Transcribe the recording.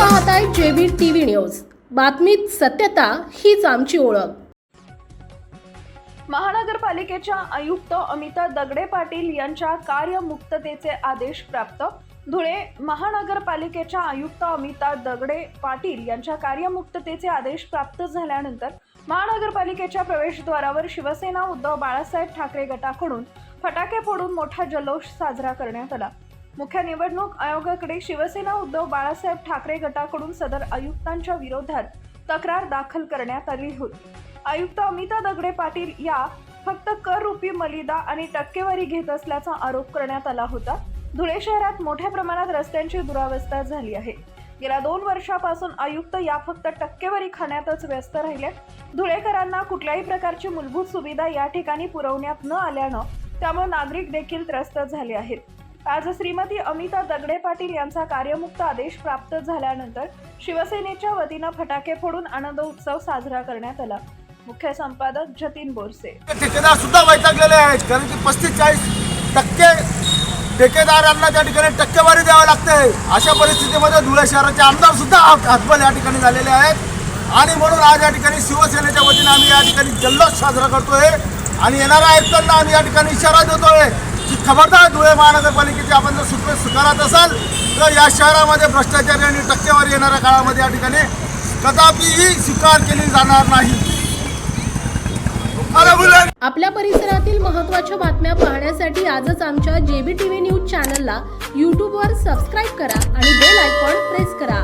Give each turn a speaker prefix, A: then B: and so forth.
A: पाहताय JB TV news. बातमीत सत्यता हीच आमची ओळख.
B: महानगरपालिकेच्या आयुक्त अमिता दगडे पाटील यांच्या कार्यमुक्ततेचे आदेश प्राप्त. धुळे महानगरपालिकेच्या आयुक्त अमिता दगडे पाटील यांच्या कार्यमुक्ततेचे आदेश प्राप्त झाल्यानंतर महानगरपालिकेच्या प्रवेशद्वारावर शिवसेना उद्धव बाळासाहेब ठाकरे गटाकडून फटाके फोडून मोठा जल्लोष साजरा करण्यात आला. मुख्य निवडणूक आयोगाकडे शिवसेना उद्धव बाळासाहेब ठाकरे गटाकडून सदर आयुक्तांच्या विरोधात तक्रार दाखल करण्यात आली होती. आयुक्त अमिता दगडे पाटील या फक्त कर रुपी मलिदा आणि टक्केवारी घेत असल्याचा आरोप करण्यात आला होता. धुळे शहरात मोठ्या प्रमाणात रस्त्यांची दुरावस्था झाली आहे. गेल्या दोन वर्षापासून आयुक्त या फक्त टक्केवारी खाण्यातच व्यस्त राहिले धुळेकरांना कुठल्याही प्रकारची मूलभूत सुविधा या ठिकाणी पुरवण्यात न आल्यानं त्यामुळे नागरिक देखील त्रस्त झाले आहेत. आज श्रीमती अमिता दगडे पाटील यांचा कार्यमुक्त आदेश प्राप्त झाल्यानंतर शिवसेनेच्या वतीनं फटाके फोडून आनंद उत्सव साजरा करण्यात आला. मुख्य संपादक जतीन बोरसे.
C: ठेकेदार सुद्धा वैतागलेले आहेत कारण की पस्तीस चाळीस टक्के ठेकेदारांना त्या ठिकाणी टक्केवारी द्यावी लागते. अशा परिस्थितीमध्ये धुळे शहराचे आमदार सुद्धा हातबल या ठिकाणी झालेले आहेत. आणि म्हणून आज या ठिकाणी शिवसेनेच्या वतीने आम्ही या ठिकाणी जल्लोष साजरा करतोय. आणि येणाऱ्या आयुक्तांना आम्ही या ठिकाणी इशारा देतोय. खबरदार धुळे महानगरपालिकेची आपण जर सुट स्वीकारत असाल तर या शहरामध्ये भ्रष्टाचारी आणि टक्केवारी येणाऱ्या काळामध्ये या ठिकाणी कदापिही स्वीकार केली जाणार नाही.
A: आपल्या परिसरातील महत्त्वाच्या बातम्या पाहण्यासाठी आजच आमच्या जेबी टीव्ही न्यूज चॅनलला यूट्यूबवर सबस्क्राईब करा आणि बेल आयकॉन प्रेस करा.